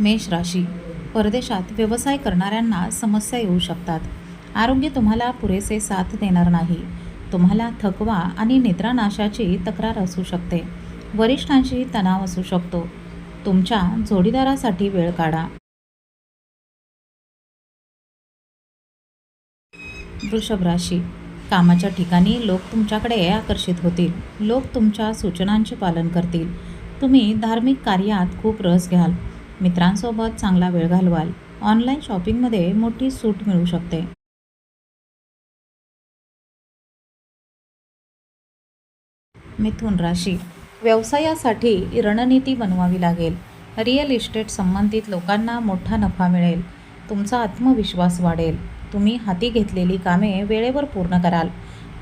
मेष राशी. परदेशात व्यवसाय करणाऱ्यांना समस्या येऊ शकतात. आरोग्य तुम्हाला पुरेसे साथ देणार नाही. तुम्हाला थकवा आणि निद्रानाशाची तक्रार असू शकते. वरिष्ठांशी तणाव असू शकतो. तुमच्या जोडीदारासाठी वेळ काढा. वृषभ राशी. कामाच्या ठिकाणी लोक तुमच्याकडे आकर्षित होतील. लोक तुमच्या सूचनांचे पालन करतील. तुम्ही धार्मिक कार्यात खूप रस घ्याल. मित्रांसोबत चांगला वेळ घालवाल. ऑनलाईन शॉपिंगमध्ये मोठी सूट मिळू शकते. मिथुन राशी. व्यवसायासाठी रणनीती बनवावी लागेल. रिअल इस्टेट संबंधित लोकांना मोठा नफा मिळेल. तुमचा आत्मविश्वास वाढेल. तुम्ही हाती घेतलेली कामे वेळेवर पूर्ण कराल.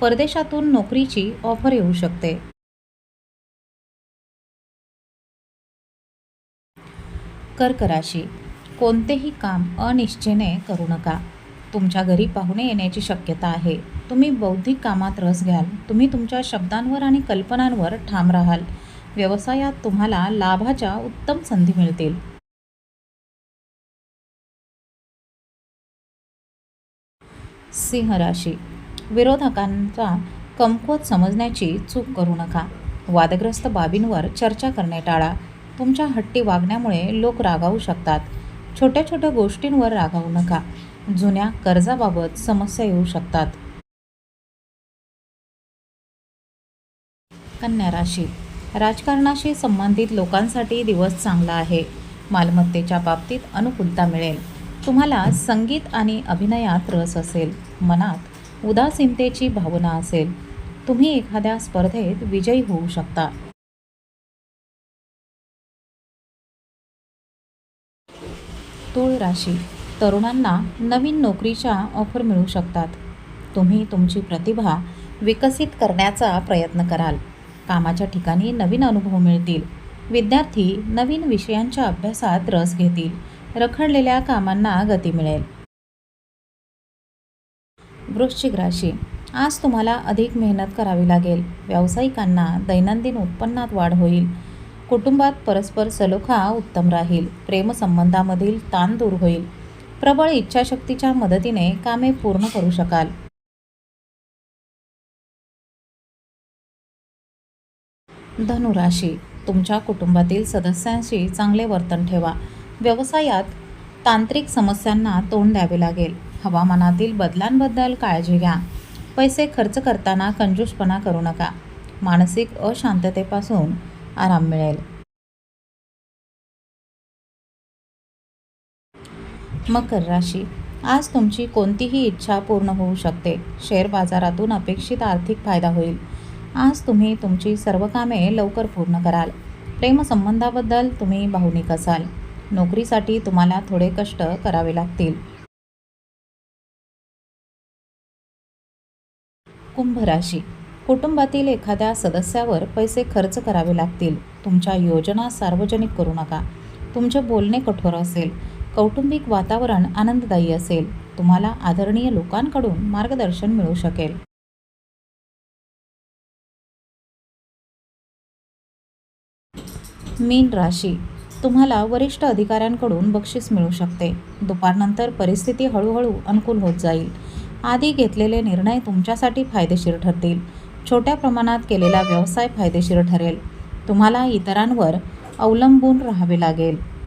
परदेशातून नोकरीची ऑफर येऊ शकते. कर्क राशी कोणतेही काम अनिश्चेने करू नका. तुमच्या घरी पाहुणे येण्याची शक्यता आहे. तुम्ही बौद्धिक कामात रस घ्याल. तुम्ही तुमच्या शब्दांवर आणि कल्पनांवर ठाम राहाल. व्यवसायात तुम्हाला लाभाच्या उत्तम संधी मिळतील. सिंह राशी. विरोधकांचा कमकुवत समजण्याची चूक करू नका. वादग्रस्त बाबींवर चर्चा करणे टाळा. तुमच्या हट्टी वागण्यामुळे लोक रागावू शकतात. छोट्या छोट्या गोष्टींवर रागावू नका. जुन्या कर्जाबाबत समस्या येऊ शकतात. कन्या राशी. राजकारणाशी संबंधित लोकांसाठी दिवस चांगला आहे. मालमत्तेच्या बाबतीत अनुकूलता मिळेल. तुम्हाला संगीत आणि अभिनयात रस असेल. मनात उदासीनतेची भावना असेल. तुम्ही एखाद्या स्पर्धेत विजयी होऊ शकता. तुळ राशी तरुणांना नवीन नोकरीच्या ऑफर मिळू शकतात. तुम्ही तुमची प्रतिभा विकसित करण्याचा प्रयत्न कराल. कामाच्या ठिकाणी नवीन अनुभव मिळतील. विद्यार्थी नवीन विषयांच्या अभ्यासात रस घेतील. रखडलेल्या कामांना गती मिळेल. वृश्चिक राशी आज तुम्हाला अधिक मेहनत करावी लागेल. व्यावसायिकांना दैनंदिन उत्पन्नात वाढ होईल. कुटुंबात परस्पर सलोखा उत्तम राहील. प्रेमसंबंधामधील ताण दूर होईल. प्रबळ इच्छाशक्तीच्या मदतीने कामे पूर्ण करू शकाल. धनुराशी तुमच्या कुटुंबातील सदस्यांशी चांगले वर्तन ठेवा. व्यवसायात तांत्रिक समस्यांना तोंड द्यावे लागेल. हवामानातील बदलांबद्दल काळजी घ्या. पैसे खर्च करताना कंजूसपणा करू नका. मानसिक अशांततेपासून आराम मिळेल. मकर राशी. आज तुमची कोणतीही इच्छा पूर्ण होऊ शकते. शेअर बाजारातून अपेक्षित आर्थिक फायदा होईल. आज तुम्ही तुमची सर्व कामे लवकर पूर्ण कराल. प्रेमसंबंधाबद्दल तुम्ही भावनिक असाल. नोकरीसाठी तुम्हाला थोडे कष्ट करावे लागतील. कुंभ राशी. कुटुंबातील एखाद्या सदस्यावर पैसे खर्च करावे लागतील. तुमच्या योजना सार्वजनिक करू नका. तुमचे बोलणे कठोर असेल. कौटुंबिक वातावरण आनंददायी असेल. तुम्हाला आदरणीय लोकांकडून मार्गदर्शन मिळू शकेल. मीन राशी. तुम्हाला वरिष्ठ अधिकाऱ्यांकडून बक्षीस मिळू शकते. दुपारनंतर परिस्थिती हळूहळू अनुकूल होत जाईल. आधी घेतलेले निर्णय तुमच्यासाठी फायदेशीर ठरतील. छोट्या प्रमाणात केलेला व्यवसाय फायदेशीर ठरेल. तुम्हाला इतरांवर अवलंबून राहावे लागेल.